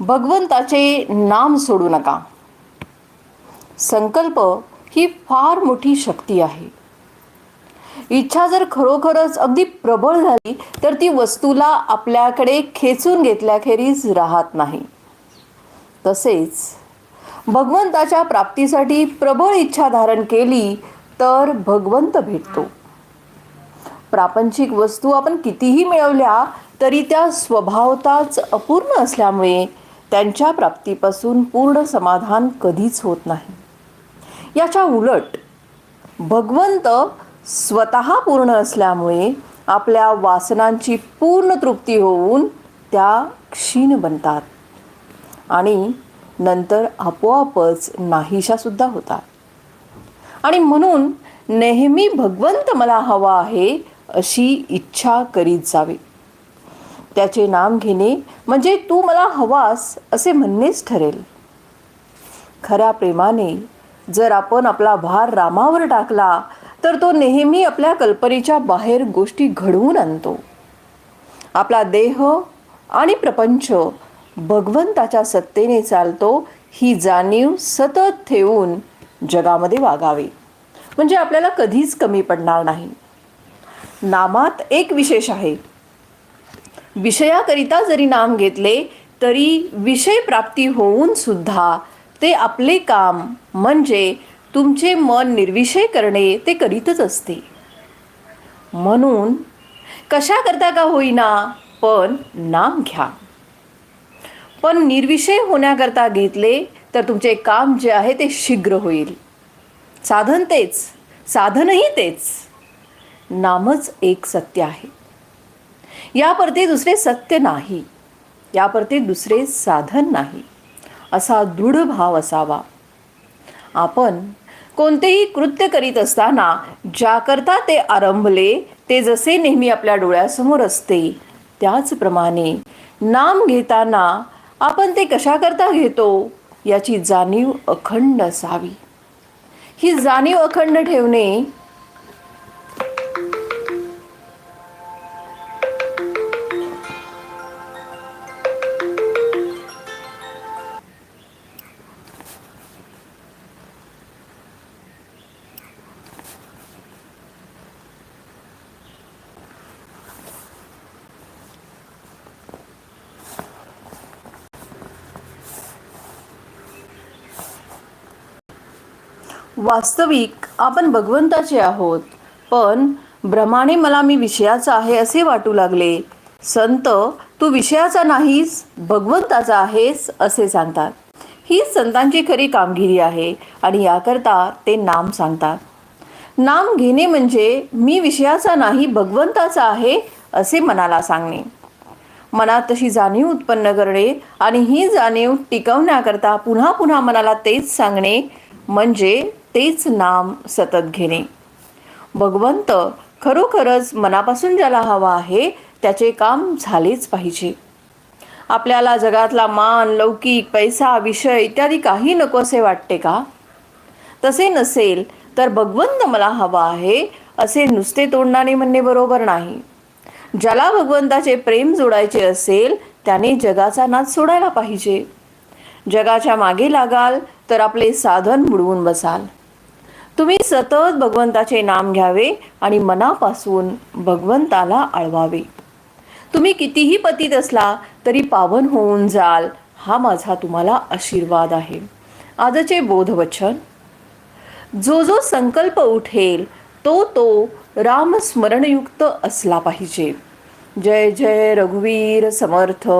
भगवंताचे नाम सोडू नका. संकल्प ही फार मोठी शक्ती आहे. इच्छा जर खरोखरच अगदी प्रबळ झाली तर ती वस्तूला आपल्याकडे खेचून घेतल्याखेरीज राहत नाही. तसेच भगवंताच्या प्राप्तीसाठी प्रबळ इच्छा धारण केली तर भगवंत भेटतो. प्रापंचिक वस्तू आपण कितीही मिळवल्या तरी त्या स्वभावताच अपूर्ण असल्यामुळे त्यांच्या प्राप्तीपासून पूर्ण समाधान कधीच होत नाही. याच्या उलट भगवंत स्वतः पूर्ण असल्यामुळे आपल्या वासनांची पूर्ण तृप्ती होऊन त्या क्षीण बनतात आणि नंतर आपोआपच नाहीशासुद्धा होतात. आणि म्हणून नेहमी भगवंत मला हवा आहे अशी इच्छा करीत जावे. त्याचे नाम घेणे म्हणजे तू मला हवास असे म्हणणेच ठरेल. खऱ्या प्रेमाने जर आपण आपला भार रामावर टाकला तर तो नेहमी आपल्या कल्पनेच्या बाहेर गोष्टी घडवून आणतो. आपला देह आणि प्रपंच भगवंताच्या सत्तेने चालतो ही जाणीव सतत ठेवून जगामध्ये वागावे. म्हणजे आपल्याला कधीच कमी पडणार नाही. नामात एक विशेष आहे. विषयाकरिता जरी नाम घेतले तरी विषय प्राप्ती होऊन सुद्धा ते आपले काम म्हणजे तुमचे मन निर्विषय करणे ते करीतच असते. म्हणून कशा करता का होईना पण नाम घ्या. पण निर्विषय होण्याकरता घेतले तर तुमचे काम जे आहे ते शीघ्र होईल. साधन तेच साधनही तेच. नामच एक सत्य आहे. यापरती दुसरे सत्य नाही. यापरती दुसरे साधन नाही. असा दृढ भाव असावा. आपण कोणतेही कृत्य करीत असताना ज्याकरता ते आरंभले ते जसे नेहमी आपल्या डोळ्यासमोर असते त्याचप्रमाणे नाम घेताना आपण ते कशाकरता घेतो याची जाणीव अखंड असावी. ही जाणीव अखंड ठेवणे वास्तविक आपण भगवंताचे आहोत. पण भ्रमाने मला मी विषयाचा आहे असे वाटू लागले. संत तू विषयाचा नाहीस भगवंताचा आहेस असे सांगतात. ही संतांची खरी कामगिरी आहे आणि याकरता ते नाम सांगतात. नाम घेणे म्हणजे मी विषयाचा नाही भगवंताचा आहे असे मनाला सांगणे. मनात तशी जाणीव उत्पन्न करणे आणि ही जाणीव टिकवण्याकरता पुन्हा पुन्हा मनाला तेच सांगणे म्हणजे तेच नाम सतत घेणे. भगवंत खरोखरच मनापासून ज्याला हवा आहे त्याचे काम झालेच पाहिजे. आपल्याला जगातला मान लौकिक पैसा विषय इत्यादी काही नको असे वाटते का? तसे नसेल तर भगवंत मला हवा आहे असे नुसते तोंडाने म्हणणे बरोबर नाही. ज्याला भगवंताचे प्रेम जोडायचे असेल त्याने जगाचा नाच सोडायला पाहिजे. जगाच्या मागे लागाल तर आपले साधन बुडवून बसाल. तुम्ही सतत भगवंताचे नाम घ्यावे आणि मनापासून भगवंताला आळवावे. तुम्ही कितीही पतीत असला तरी पावन होऊन जाल हा माझा तुम्हाला आशीर्वाद आहे. आजचे बोधवचन. जो जो संकल्प उठेल तो तो रामस्मरणयुक्त असला पाहिजे. जय जय रघुवीर समर्थ.